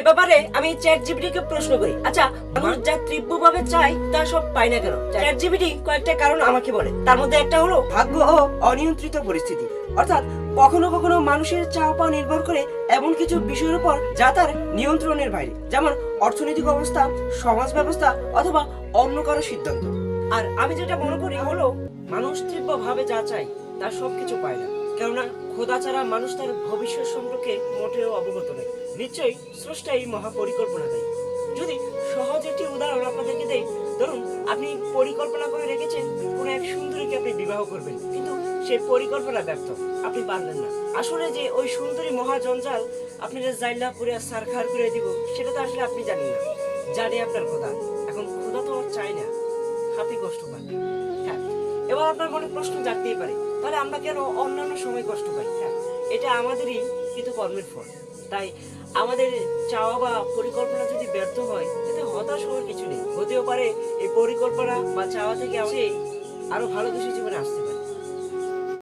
এ ব্যাপারে আমি চ্যাট জিপিটিকে প্রশ্ন করি। আচ্ছা মানুষ যা চাই তা সব পায় না কেন? চ্যাট জিপিটি কয়েকটা কারণ আমাকে বলে। তার মধ্যে একটা হলো ভাগ্য ও অনিয়ন্ত্রিত পরিস্থিতি। অর্থাৎ কখনো কখনো মানুষের চাওয়া নির্ভর করে এমন কিছু বিষয়ের উপর যা তার নিয়ন্ত্রণের বাইরে। যেমন অর্থনৈতিক অবস্থা, সমাজ ব্যবস্থা অথবা অন্য কারও সিদ্ধান্ত। আর আমি যেটা মনে করি হলো, মানুষ তীব্রভাবে যা চায়, তা সবকিছু পায় না। কেননা খোদা ছাড়া মানুষ তার ভবিষ্যৎ সম্পর্কে মোটেও অবগত নেই। নিশ্চয়ই স্রষ্টা এই মহাপরিকল্পনা দেয়। যদি সহজ একটি উদাহরণ আপনাদেরকে দেই, ধরুন আপনি পরিকল্পনা করে রেখেছেন, কোনো এক সুন্দরীকে আপনি বিবাহ করবেন, কিন্তু সেই পরিকল্পনা ব্যর্থ, আপনি পারলেন না। আসলে যে ওই সুন্দরী মহাজঞ্জাল আপনি যে জাইলা করে সারখার করে দিব, সেটা তো আসলে আপনি জানেন না। জানে আপনার খোদা। এখন খোদা তো চায় না। আপনি কষ্ট পান। হ্যাঁ এবার আপনার মনে প্রশ্ন জাগতেই পারে তাহলে আমরা কেন অন্যান্য সময় কষ্ট পাই? হ্যাঁ এটা আমাদেরই কিন্তু কর্মের ফল। তাই আমাদের চাওয়া বা পরিকল্পনা যদি ব্যর্থ হয়, এতে হতাশ হওয়ার কিছু নেই। হতেও পারে এই পরিকল্পনা বা চাওয়া থেকে আমাদের আরও ভালো কিছু জীবনে আসতে পারে।